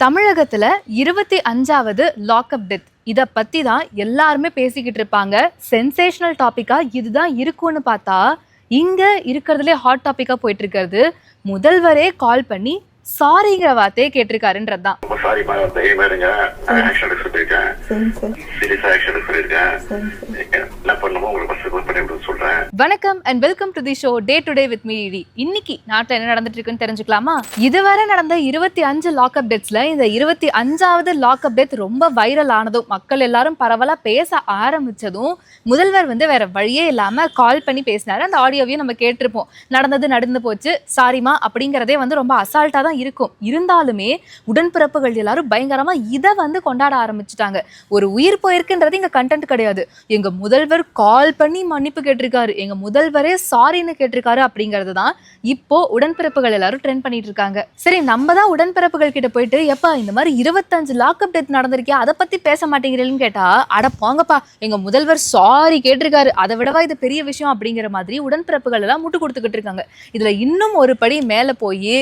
தமிழகத்துல இருபத்தி அஞ்சாவது லாக்அப் டெத் இதை பத்தி தான் எல்லாருமே பேசிக்கிட்டு இருப்பாங்க. சென்சேஷனல் டாபிக்கா இதுதான் இருக்கும்னு பார்த்தா இங்க இருக்கிறதுலே ஹாட் டாபிக்கா போயிட்டு இருக்கிறது முதல்வரே கால் பண்ணி சாரிங்கிற வார்த்தையை கேட்டிருக்காருன்றது தான் ரொம்ப சாரி மேடம் தைரியமா இருங்க. ஆக்ஷன் எடுக்க சொல்லியிருக்கேன். சரிங்க சார் சீரியஸா ஆக்ஷன் எடுக்க சொல்லியிருக்கேன். சரிங்க சார் என்ன பண்ணுமோ உங்களுக்கு ஃபர்ஸ்ட் கால் பண்ணி விட சொல்றேன் வணக்கம் and welcome to the show day to day with me இன்னைக்கு நாட்டில் என்ன நடந்துட்டு இருக்குன்னு தெரிஞ்சுக்கலாமா? இதுவரை நடந்த இருபத்தி அஞ்சு லாக்அப் டெத்ஸ்ல இந்த இருபத்தி அஞ்சாவது லாக்அப் டெத் ரொம்ப வைரல் ஆனதும் மக்கள் எல்லாரும் பரவலா பேச ஆரம்பிச்சதும் முதல்வர் வந்து வேற வழியே இல்லாம கால் பண்ணி பேசினாரு. அந்த ஆடியோவையும் நம்ம கேட்டிருப்போம். நடந்தது நடந்து போச்சு. சாரிமா அப்படிங்கிறதே வந்து ரொம்ப அசால்ட்டா தான் இருக்கும். இருந்தாலுமே உடன்பிறப்புகள் எல்லாரும் பயங்கரமா இதை வந்து கொண்டாட ஆரம்பிச்சுட்டாங்க. ஒரு உயிர் போயிருக்குன்றது இங்க கண்டென்ட் கிடையாது. எங்க முதல்வர் கால் பண்ணி மன்னிப்பு கேட்டிருக்காரு. எங்கள் முதல்வரே சாரின்னு கேட்டிருக்காரு அப்படிங்கிறது தான் இப்போ உடன்பிறப்புகள் எல்லாரும் ட்ரெண்ட் பண்ணிட்டு இருக்காங்க சரி நம்ம தான் உடன்பிறப்புகள் கிட்ட போயிட்டு எப்பா இந்த மாதிரி இருபத்தஞ்சு லாக்அப் டெத் நடந்திருக்கே அதை பத்தி பேச மாட்டேங்கிறீங்கன்னு கேட்டா அட போங்கப்பா எங்க முதல்வர் சாரி கேட்டிருக்காரு அதை விடவா இது பெரிய விஷயம் அப்படிங்கிற மாதிரி உடன்பிறப்புகள் எல்லாம் முட்டு கொடுத்துக்கிட்டு இருக்காங்க. இதுல இன்னும் ஒரு படி மேல போய்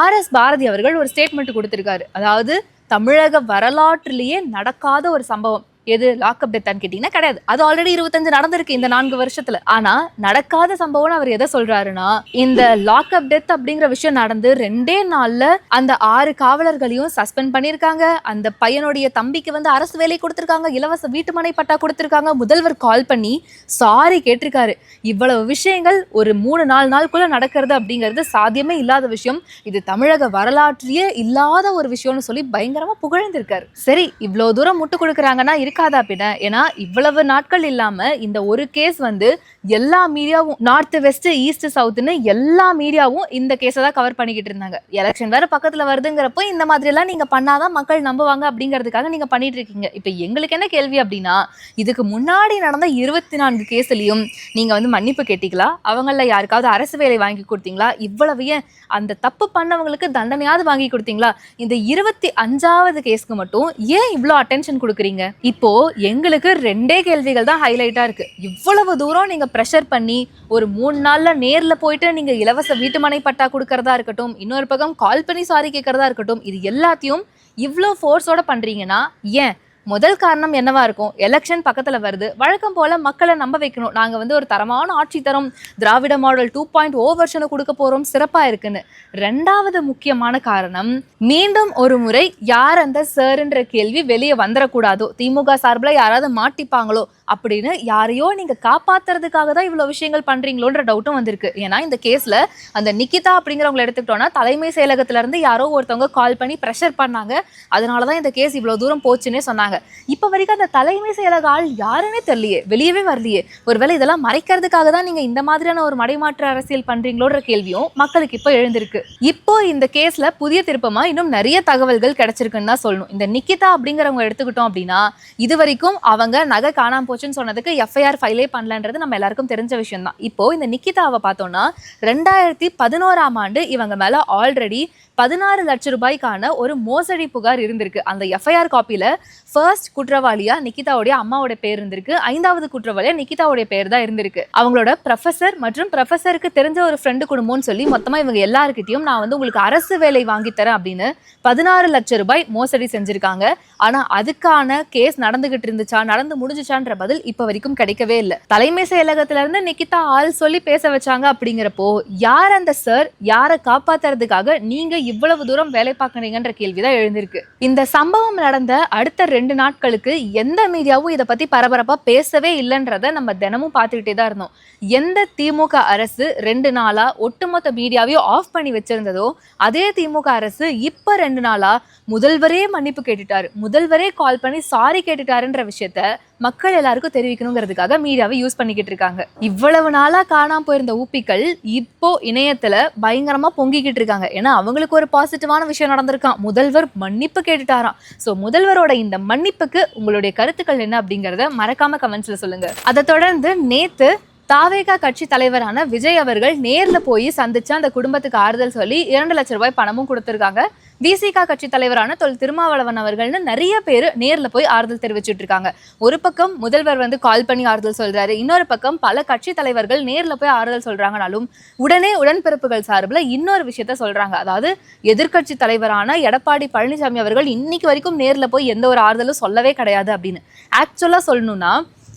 ஆர் எஸ் பாரதி அவர்கள் ஒரு ஸ்டேட்மெண்ட் கொடுத்திருக்காரு. அதாவது தமிழக வரலாற்றிலேயே நடக்காத ஒரு சம்பவம். எது லாக்அப் டெத்தான்னு கேட்டிங்கன்னா கிடையாது. அது ஆல்ரெடி இருபத்தஞ்சு நடந்திருக்கு இந்த நான்கு வருஷத்துல. ஆனா நடக்காத சம்பவம்னு அவர் எதை சொல்றாருன்னா இந்த லாக்அப் டெத் அப்படிங்கிற விஷயம் நடந்து ரெண்டே நாள்ல அந்த ஆறு காவலர்களையும் சஸ்பெண்ட் பண்ணியிருக்காங்க. அந்த பையனுடைய தம்பிக்கு வந்து அரசு வேலை கொடுத்திருக்காங்க இலவச வீட்டுமனை பட்டா கொடுத்திருக்காங்க. முதல்வர் கால் பண்ணி சாரி கேட்டிருக்காரு. இவ்வளவு விஷயங்கள் ஒரு மூணு நாலு நாளுக்குள்ள நடக்கிறது அப்படிங்கிறது சாத்தியமே இல்லாத விஷயம். இது தமிழக வரலாற்றையே இல்லாத ஒரு விஷயம்னு சொல்லி பயங்கரமா புகழ்ந்திருக்காரு. சரி இவ்வளவு தூரம் முட்டு கொடுக்குறாங்கன்னா இருக்காதா பின்ன? ஏன்னா இவ்வளவு நாட்கள் இல்லாம இந்த ஒரு கேஸ் வந்து எல்லா மீடியாவும் நார்த் வெஸ்ட் ஈஸ்ட் சவுத்னு எல்லா மீடியாவும் இந்த கேஸை தான் கவர் பண்ணிக்கிட்டு இருந்தாங்க. எலெக்ஷன் வேற பக்கத்துல வருதுங்கிறப்போ இந்த மாதிரி எல்லாம் நீங்க பண்ணாதான் மக்கள் நம்புவாங்க அப்படிங்கிறதுக்காக நீங்க பண்ணிட்டு இருக்கீங்க. இப்போ எங்களுக்கு என்ன கேள்வி அப்படின்னா இதுக்கு முன்னாடி நடந்த இருபத்தி நான்கு கேஸ்லயும் நீங்க வந்து மன்னிப்பு கேட்டீங்களா? அவங்கள யாருக்காவது அரசு வேலை வாங்கி கொடுத்தீங்களா? இவ்வளவு ஏன் அந்த தப்பு பண்ணவங்களுக்கு தண்டனையாவது வாங்கி கொடுத்தீங்களா? இந்த இருபத்தி அஞ்சாவது கேஸ்க்கு மட்டும் ஏன் இவ்வளோ அட்டென்ஷன் கொடுக்குறீங்க? இப்போ எங்களுக்கு ரெண்டே கேள்விகள் தான் ஹைலைட்டாக இருக்கு. இவ்வளவு தூரம் நீங்கள் ப்ரெஷர் பண்ணி ஒரு மூணு நாளில் நேரில் போயிட்டு நீங்கள் இலவச வீட்டுமனை பட்டா கொடுக்கறதா இருக்கட்டும் இன்னொரு பக்கம் கால் பண்ணி சாரி கேட்கறதா இருக்கட்டும் இது எல்லாத்தையும் இவ்வளோ ஃபோர்ஸோட பண்ணுறீங்கன்னா ஏன்? முதல் காரணம் என்னவா இருக்கும்? எலெக்ஷன் பக்கத்துல வருது. வழக்கம் போல மக்களை நம்ப வைக்கணும். நாங்க வந்து ஒரு தரமான ஆட்சி தரம் Dravida model two point O வருஷனை கொடுக்க போறோம். சிறப்பா இருக்குன்னு. ரெண்டாவது முக்கியமான காரணம் மீண்டும் ஒரு முறை யார் அந்த சார்ன்ற கேள்வி வெளியே வந்துடக்கூடாதோ திமுக சார்பில் யாராவது மாட்டிப்பாங்களோ? அப்படின்னு யாரையோ நீங்க காப்பாத்துறதுக்காக தான் இவ்வளவு விஷயங்கள் பண்றீங்களோன்ற டவுட்டும் வந்திருக்கு. ஏன்னா இந்த கேஸ்ல அந்த நிக்கிதா அப்படிங்கிறவங்களை எடுத்துக்கிட்டோம்னா தலைமை செயலகத்துல இருந்து யாரோ ஒருத்தவங்க கால் பண்ணி ப்ரெஷர் பண்ணாங்க. அதனால தான் இந்த கேஸ் இவ்வளவு தூரம் போச்சுன்னே சொன்னாங்க. இப்போ வரைக்கும் அந்த தலைமை செயலக ஆள் யாருன்னே தெரியலையே வெளியவே வரலையே. ஒருவேளை இதெல்லாம் மறைக்கிறதுக்காக தான் நீங்க இந்த மாதிரியான ஒரு மடைமாற்று அரசியல் பண்றீங்களோன்ற கேள்வியும் மக்களுக்கு இப்போ எழுந்திருக்கு. இப்போ இந்த கேஸ்ல புதிய திருப்பமா இன்னும் நிறைய தகவல்கள் கிடைச்சிருக்குன்னு தான் சொல்லணும். இந்த நிக்கிதா அப்படிங்கிறவங்க எடுத்துக்கிட்டோம் அப்படின்னா இது வரைக்கும் அவங்க நகை காணாம போச்சுன்னு சொன்னதுக்கு எஃப்ஐஆர் ஃபைலே பண்ணலன்றது நம்ம எல்லாருக்கும் தெரிஞ்ச விஷயம் தான் இப்போ இந்த நிக்கிதாவை பார்த்தோம்னா ரெண்டாயிரத்தி பதினோராம் ஆண்டு இவங்க மேல ஆல்ரெடி பதினாறு லட்சம் ரூபாய்க்கான ஒரு மோசடி புகார் இருந்திருக்கு. அந்த எஃப்ஐஆர் காப்பியில ஃபர்ஸ்ட் குற்றவாளியா நிக்கிதாவுடைய அம்மாவோட பேர் இருந்திருக்கு. ஐந்தாவது குற்றவாளியா நிக்கிதாவுடைய பேர் தான் இருந்திருக்கு. அவங்களோட ப்ரொஃபசர் மற்றும் ப்ரொஃபசருக்கு தெரிஞ்ச ஒரு ஃப்ரெண்டு குடும்பம்னு சொல்லி மொத்தமா இவங்க எல்லாருக்கிட்டையும் நான் வந்து உங்களுக்கு அரசு வேலை வாங்கி தரேன் அப்படின்னு பதினாறு லட்சம் ரூபாய் மோசடி செஞ்சிருக்காங்க. ஆனா அதுக்கான கேஸ் நடந்துகிட்டு இருந்துச்சா நடந்து முடிஞ்சுச்சான்ற பதில் இப்ப வரைக்கும் கிடைக்கவே இல்லை. தலைமை செயலகத்துல இருந்து நிக்கிதா ஆள் சொல்லி பேச வச்சாங்க அப்படிங்கிறப்போ யார் அந்த சார் யாரை காப்பாத்துறதுக்காக நீங்க இவ்வளவு தூரம் வேலை பார்க்கறீங்கன்ற கேள்விதான் எழுந்திருக்கு. இந்த சம்பவம் நடந்த அடுத்த ரெண்டு நாட்களுக்கு எந்த மீடியாவும் இதை பத்தி பரபரப்பா பேசவே இல்லைன்றத நம்ம தினமும் பார்த்துக்கிட்டே தான் இருந்தோம். எந்த திமுக அரசு ரெண்டு நாளா ஒட்டுமொத்த மீடியாவையும் ஆஃப் பண்ணி வச்சிருந்ததோ அதே திமுக அரசு இப்ப ரெண்டு நாளா முதல்வரே மன்னிப்பு கேட்டுட்டாரு முதல்வரே கால் பண்ணி சாரி கேட்டுட்டாருன்ற விஷயத்த மக்கள் எல்லாருக்கும் தெரிவிக்கணுங்கிறதுக்காக மீடியாவை யூஸ் பண்ணிக்கிட்டு இருக்காங்க. இவ்வளவு நாளா காணாம போயிருந்த ஊப்பிகள் இப்போ இணையத்துல பயங்கரமா பொங்கிக்கிட்டு இருக்காங்க. ஏன்னா அவங்களுக்கு ஒரு பாசிட்டிவான விஷயம் நடந்திருக்கான் முதல்வர் மன்னிப்பு கேட்டுட்டாராம். ஸோ முதல்வரோட இந்த மன்னிப்புக்கு உங்களுடைய கருத்துக்கள் என்ன அப்படிங்கறத மறக்காம கமெண்ட்ஸ்ல சொல்லுங்க. அதை தொடர்ந்து நேத்து தாவேகா கட்சி தலைவரான விஜய் அவர்கள் நேரில் போய் சந்திச்சு அந்த குடும்பத்துக்கு ஆறுதல் சொல்லி இரண்டு லட்சம் ரூபாய் பணமும் கொடுத்துருக்காங்க. விசிகா கட்சி தலைவரான தொல் திருமாவளவன் அவர்கள்னு நிறைய பேர் நேரில் போய் ஆறுதல் தெரிவிச்சிட்டு இருக்காங்க. ஒரு பக்கம் முதல்வர் வந்து கால் பண்ணி ஆறுதல் சொல்றாரு. இன்னொரு பக்கம் பல கட்சி தலைவர்கள் நேரில் போய் ஆறுதல் சொல்றாங்கனாலும் உடனே உடன்பிறப்புகள் சார்பில் இன்னொரு விஷயத்த சொல்றாங்க. அதாவது எதிர்க்கட்சி தலைவரான எடப்பாடி பழனிசாமி அவர்கள் இன்னைக்கு வரைக்கும் நேரில் போய் எந்த ஒரு ஆறுதலும் சொல்லவே கிடையாது அப்படின்னு. ஆக்சுவலாக சொல்லணும்னா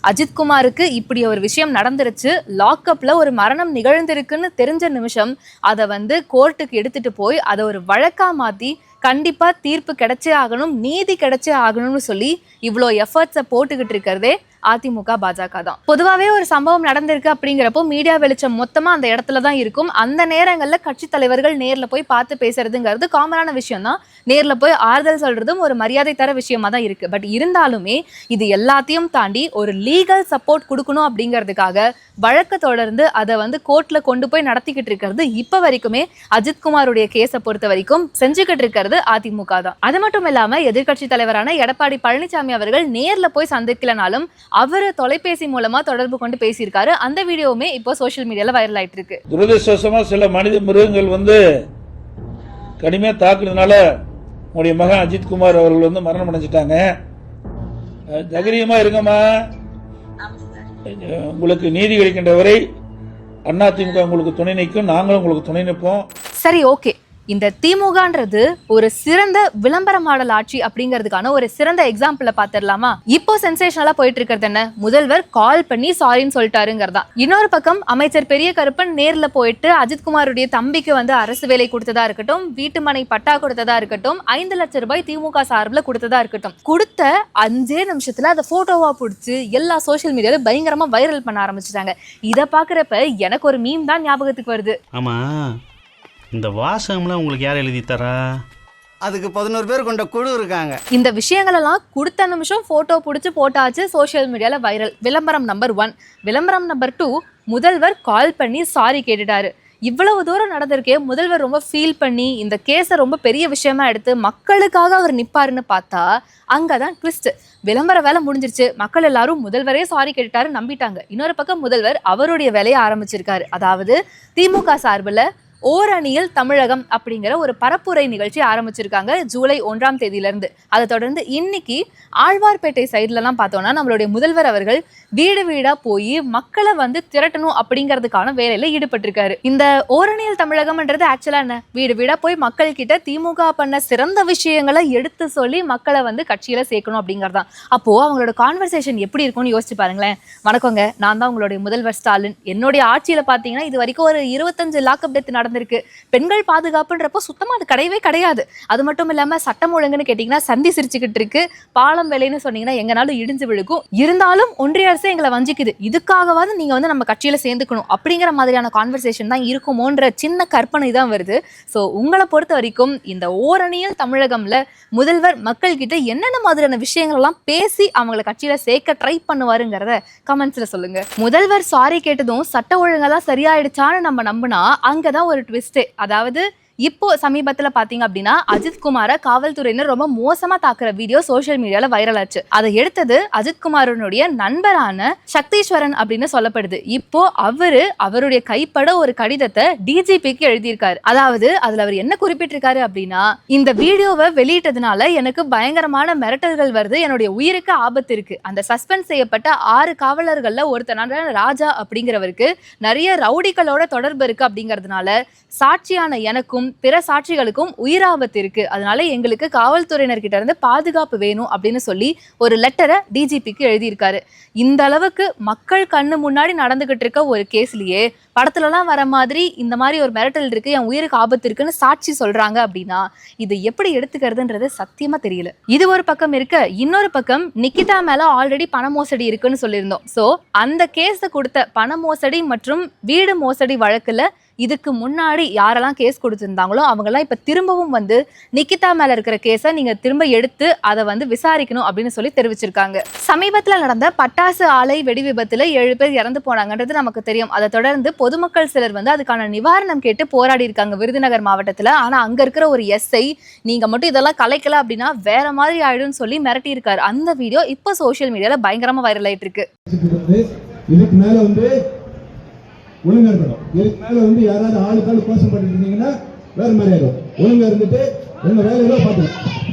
அஜித்குமாருக்கு இப்படி ஒரு விஷயம் நடந்துருச்சு. லாக்அப்பில் ஒரு மரணம் நிகழ்ந்திருக்குன்னு தெரிஞ்ச நிமிஷம் அதை வந்து கோர்ட்டுக்கு எடுத்துகிட்டு போய் அதை ஒரு வழக்காக மாற்றி கண்டிப்பாக தீர்ப்பு கிடைச்சே ஆகணும் நீதி கிடைச்சே ஆகணும்னு சொல்லி இவ்வளோ எஃபர்ட்ஸை போட்டுக்கிட்டு இருக்கிறதே அதிமுக பாஜக தான். பொதுவாகவே ஒரு சம்பவம் நடந்திருக்கு அப்படிங்கிறப்போ மீடியா வெளிச்சம் மொத்தமா அந்த இடத்துல தான் இருக்கும். அந்த நேரங்களில் கட்சி தலைவர்கள் நேரில் போய் பார்த்து பேசுறதுங்கிறது காமனான விஷயம் தான். நேரில் போய் ஆறுதல் சொல்றதும் ஒரு மரியாதை தர விஷயமா தான் இருக்கு. பட் இருந்தாலுமே இது எல்லாத்தையும் தாண்டி ஒரு லீகல் சப்போர்ட் கொடுக்கணும் அப்படிங்கிறதுக்காக வழக்கு தொடர்ந்து அதை வந்து கோர்ட்ல கொண்டு போய் நடத்திக்கிட்டு இருக்கிறது இப்போ வரைக்குமே அஜித்குமாருடைய கேஸை பொறுத்த வரைக்கும் செஞ்சுக்கிட்டு இருக்கிறது அதிமுக தான். அது மட்டும் இல்லாம எதிர்க்கட்சி தலைவரான எடப்பாடி பழனிசாமி அவர்கள் நேர்ல போய் சந்திக்கலனாலும் அவர் தொலைபேசி மூலமா தொடர்பு கொண்டு பேசியிருக்காரு. அந்த வீடியோவுமே இப்போ சோஷியல் மீடியால வைரல் ஆயிட்டு இருக்கு துரதிருஷ்டவசமா சில மனித மிருகங்கள் வந்து கடுமையாக தாக்குனதுனால உங்களுடைய மகன் அஜித்குமார் அவர்கள் வந்து மரணம் அடைஞ்சிட்டாங்க. தைரியமா இருங்கம்மா. உங்களுக்கு நீதி கிடைக்கின்ற வரை அதிமுக உங்களுக்கு துணை நிற்கும் நாங்களும் உங்களுக்கு துணை நிற்போம். சரி ஓகே இந்த திமுகன்றது ஒரு சிறந்த விளம்பர மாடல் ஆட்சி அப்படிங்கிறதுக்கான ஒரு சிறந்த எக்ஸாம்பிள பாத்திரலாமா இப்போ சென்சேஷனலா போயிட்டு இருக்கிறது என்ன? முதல்வர் கால் பண்ணி சாரின்னு சொல்லிட்டாருங்கிறதா? இன்னொரு பக்கம் அமைச்சர் பெரிய கருப்பன் நேர்ல போயிட்டு அஜித்குமாருடைய தம்பிக்கு வந்து அரசு வேலை கொடுத்ததா இருக்கட்டும் வீட்டுமனை பட்டா கொடுத்ததா இருக்கட்டும் ஐந்து லட்சம் ரூபாய் திமுக சார்பில் கொடுத்ததா இருக்கட்டும். கொடுத்த அஞ்சே நிமிஷத்துல அதை போட்டோவா பிடிச்சி எல்லா சோஷியல் மீடியால பயங்கரமா வைரல் பண்ண ஆரம்பிச்சிட்டாங்க. இதை பாக்குறப்ப எனக்கு ஒரு மீம் தான் ஞாபகத்துக்கு வருது. ஆமா. இந்த வாசகம்லாம் உங்களுக்கு யார் எழுதி தரா? அதுக்கு பதினோரு பேர் கொண்ட குழு இருக்காங்க. இந்த விஷயங்களெல்லாம் கொடுத்த நிமிஷம் போட்டோ பிடிச்சி போட்டாச்சு சோஷியல் மீடியால வைரல் விளம்பரம் நம்பர் ஒன் விளம்பரம் நம்பர் டூ முதல்வர் கால் பண்ணி சாரி கேட்டுட்டாரு. இவ்வளவு தூரம் நடந்திருக்கே முதல்வர் ரொம்ப ஃபீல் பண்ணி இந்த கேஸை ரொம்ப பெரிய விஷயமா எடுத்து மக்களுக்காக அவர் நிப்பாருன்னு பார்த்தா அங்கதான் ட்விஸ்ட் விளம்பர வேலை முடிஞ்சிருச்சு. மக்கள் எல்லாரும் முதல்வரே சாரி கேட்டுட்டாரு நம்பிட்டாங்க. இன்னொரு பக்கம் முதல்வர் அவருடைய வேலையை ஆரம்பிச்சிருக்காரு. அதாவது திமுக சார்பில் ஓரணியில் தமிழகம் அப்படிங்கிற ஒரு பரப்புரை நிகழ்ச்சி ஆரம்பிச்சிருக்காங்க ஜூலை ஒன்றாம் தேதியிலிருந்து. அதை தொடர்ந்து இன்னைக்கு ஆழ்வார்பேட்டை சைட்லலாம் பார்த்தோம்னா நம்மளுடைய முதல்வர் அவர்கள் வீடு வீடாக போய் மக்களை வந்து திரட்டணும் அப்படிங்கிறதுக்கான வேலையில் ஈடுபட்டிருக்காரு. இந்த ஓரணியில் தமிழகம்ன்றது ஆக்சுவலாக என்ன? வீடு வீடாக போய் மக்கள் கிட்ட திமுக பண்ண சிறந்த விஷயங்களை எடுத்து சொல்லி மக்களை வந்து கட்சியில் சேர்க்கணும் அப்படிங்கிறது தான் அப்போது அவங்களோட கான்வர்சேஷன் எப்படி இருக்கும்னு யோசிச்சு பாருங்களேன். வணக்கங்க. நான் தான் உங்களுடைய முதல்வர் ஸ்டாலின். என்னுடைய ஆட்சியில் பார்த்தீங்கன்னா இது வரைக்கும் ஒரு இருபத்தஞ்சு லாக்அப் டெத் நடந்திருக்கு பெண்கள் பாதுகாப்புன்றப்போ சுத்தமாக அது கிடையவே கிடையாது. அது மட்டும் இல்லாமல் சட்டம் ஒழுங்குன்னு கேட்டிங்கன்னா சந்தி சிரிச்சுக்கிட்டு இருக்கு. பாலம் வேலைன்னு சொன்னீங்கன்னா எங்கனாலும் இடிஞ்சு விழுக்கும் இருந்தாலும் ஒன்றிய அரசு எங்களை வஞ்சிக்குது. இதுக்காகவாவது நீங்கள் வந்து நம்ம கட்சியில் சேர்ந்துக்கணும். அப்படிங்கிற மாதிரியான கான்வர்சேஷன் தான் இருக்குமோன்ற சின்ன கற்பனை தான் வருது. ஸோ உங்களை பொறுத்த வரைக்கும் இந்த ஓரணியில் தமிழகம்ல முதல்வர் மக்கள் கிட்ட என்னென்ன மாதிரியான விஷயங்கள் எல்லாம் பேசி அவங்கள கட்சியில சேர்க்க ட்ரை பண்ணுவாருங்கிறத கமெண்ட்ஸ்ல சொல்லுங்க. முதல்வர் சாரி கேட்டதும் சட்ட ஒழுங்கெல்லாம் சரியாயிடுச்சான்னு நம்ம நம்பினா அங்கதான் ஒரு ட்விஸ்டே அதாவது இப்போ சமீபத்துல பாத்தீங்க அப்படின்னா அஜித்குமாரை காவல்துறையினர் ரொம்ப மோசமா தாக்குற வீடியோ சோஷியல் மீடியால வைரல் ஆச்சு. அதை எடுத்தது அஜித்குமாரனுடைய நண்பரான சக்தீஸ்வரன் அப்படின்னு சொல்லப்படுது. இப்போ அவரு அவருடைய கைப்பட ஒரு கடிதத்தை டிஜிபிக்கு எழுதியிருக்காரு. அதாவது அதுல அவர் என்ன குறிப்பிட்டிருக்காரு அப்படின்னா இந்த வீடியோவை வெளியிட்டதுனால எனக்கு பயங்கரமான மிரட்டல்கள் வருது என்னுடைய உயிருக்கு ஆபத்து இருக்கு. அந்த சஸ்பெண்ட் செய்யப்பட்ட ஆறு காவலர்கள்ல ஒருத்தனான ராஜா அப்படிங்கிறவருக்கு நிறைய ரவுடிகளோட தொடர்பு இருக்கு அப்படிங்கிறதுனால சாட்சியான எனக்கும் பிற சாட்சிகளுக்கும் உயிராபத்து இருக்கு. அதனால எங்களுக்கு காவல்துறையினர்கிட்ட இருந்து பாதுகாப்பு வேணும் அப்படின்னு சொல்லி ஒரு லெட்டரை டிஜிபிக்கு எழுதியிருக்காரு. இந்த அளவுக்கு மக்கள் கண்ணு முன்னாடி நடந்துகிட்டு இருக்க ஒரு கேஸ்லயே படத்துலலாம் வர மாதிரி இந்த மாதிரி ஒரு மிரட்டல் இருக்கு என் உயிருக்கு ஆபத்து இருக்குன்னு சாட்சி சொல்றாங்க அப்படின்னா இது எப்படி எடுத்துக்கிறதுன்றது சத்தியமா தெரியல. இது ஒரு பக்கம் இருக்க இன்னொரு பக்கம் நிக்கிதா மேல ஆல்ரெடி பண மோசடி இருக்குன்னு சொல்லியிருந்தோம். ஸோ அந்த கேஸை கொடுத்த பண மோசடி மற்றும் வீடு மோசடி வழக்குல இதுக்கு முன்னாடி யாரெல்லாம் கேஸ் கொடுத்துருந்தாங்களோ அவங்கெல்லாம் இப்போ திரும்பவும் வந்து நிக்கிதா மேலே இருக்கிற கேஸை நீங்கள் திரும்ப எடுத்து அதை வந்து விசாரிக்கணும் அப்படின்னு சொல்லி தெரிவிச்சிருக்காங்க. சமீபத்தில் நடந்த பட்டாசு ஆலை வெடி விபத்தில் ஏழு பேர் இறந்து போனாங்கன்றது நமக்கு தெரியும். அதை தொடர்ந்து பொதுமக்கள் சிலர் வந்து அதுக்கான நிவாரணம் கேட்டு போராடி இருக்காங்க விருதுநகர் மாவட்டத்தில். ஆனால் அங்கே இருக்கிற ஒரு எஸ்ஐ நீங்கள் மட்டும் இதெல்லாம் கலைக்கல அப்படின்னா வேற மாதிரி ஆயிடும்னு சொல்லி மிரட்டி இருக்காரு. அந்த வீடியோ இப்போ சோஷியல் மீடியாவில் பயங்கரமாக வைரல் ஆயிட்டு இருக்கு. இதுக்கு மேல வந்து ஒழுங்கா இருக்கணும் இதுக்கு மேல வந்து யாராவது ஆளுக்காள் கோஷம் பண்ணிட்டு இருந்தீங்கன்னா வேற மாதிரி ஆயிடும் ஒழுங்கா இருந்துட்டு உங்க வேலையெல்லாம் தான் பார்த்துக்கணும்.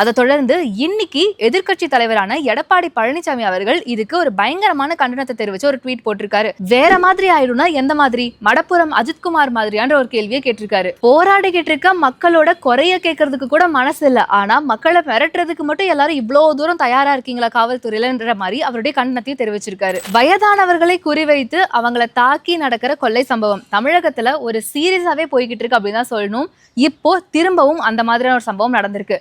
அதை தொடர்ந்து இன்னைக்கு எதிர்க்கட்சி தலைவரான எடப்பாடி பழனிசாமி அவர்கள் இதுக்கு ஒரு பயங்கரமான கண்டனத்தை தெரிவிச்சு ஒரு ட்வீட் போட்டிருக்காரு. வேற மாதிரி ஆயிடும்னா எந்த மாதிரி? மடப்புறம் அஜித்குமார் மாதிரியான ஒரு கேள்வியை கேட்டிருக்காரு. போராடிக்கிட்டு இருக்க மக்களோட குறைய கேட்கறதுக்கு கூட மனசு இல்ல. ஆனா மக்களை மிரட்டுறதுக்கு மட்டும் எல்லாரும் இவ்வளவு தூரம் தயாரா இருக்கீங்களா காவல்துறையிலன்ற மாதிரி அவருடைய கண்டனத்தையும் தெரிவிச்சிருக்காரு. வயதானவர்களை குறிவைத்து அவங்கள தாக்கி நடக்கிற கொள்ளை சம்பவம் தமிழகத்துல ஒரு சீரியஸாவே போய்கிட்டு இருக்கு அப்படின்னு தான் சொல்லணும். இப்போ திரும்பவும் அந்த மாதிரியான ஒரு சம்பவம் நடந்திருக்கு.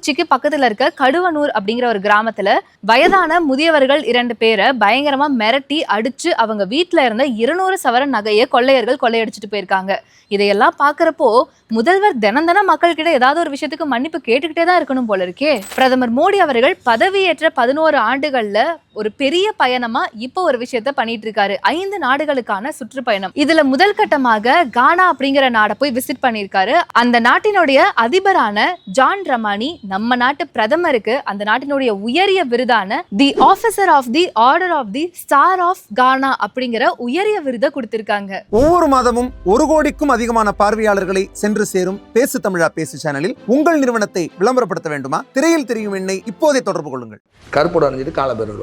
கள்ளக்குறிச்சிக்கு பக்கத்துல இருக்க கடுவனூர் அப்படிங்கிற ஒரு கிராமத்துல வயதான முதியவர்கள் இரண்டு பேரை பயங்கரமா மிரட்டி அடிச்சு அவங்க வீட்டுல இருந்த இருநூறு சவரன் நகையை கொள்ளையர்கள் கொள்ளையடிச்சிட்டு போயிருக்காங்க. இதையெல்லாம் பாக்குறப்போ முதல்வர் தினம் தினம் மக்கள் கிட்ட ஏதாவது ஒரு விஷயத்துக்கு மன்னிப்பு கேட்டுக்கிட்டே தான் இருக்கணும் போல இருக்கே. பிரதமர் மோடி அவர்கள் பதவியேற்ற பதினோரு ஆண்டுகள்ல ஒரு பெரிய பயணமா இப்போ ஒரு விஷயத்த பண்ணிட்டு இருக்காரு ஐந்து நாடுகளுக்கான சுற்றுப்பயணம். இதுல முதல் கட்டமாக கானா அப்படிங்கிற நாடை போய் விசிட் பண்ணியிருக்காரு அந்த நாட்டினுடைய அதிபரான ஜான் ரமானி நம்ம நாட்டு பிரதமருக்கு அந்த நாட்டினுடைய உயரிய விருதான the officer of the order of the star of Ghana அப்படிங்கிற உயரிய விருதை கொடுத்திருக்காங்க. ஒவ்வொரு மாதமும் ஒரு கோடிக்கும் அதிகமான பார்வையாளர்களை சென்று சேரும் பேசு தமிழா பேசு சேனலில் உங்கள் நிறுவனத்தை விளம்பரப்படுத்த வேண்டுமா? திரையில் தெரியும் எண்ணை இப்போதே தொடர்பு கொள்ளுங்கள். கருப்போட அணிஞ்சிட்டு காலபேரவர்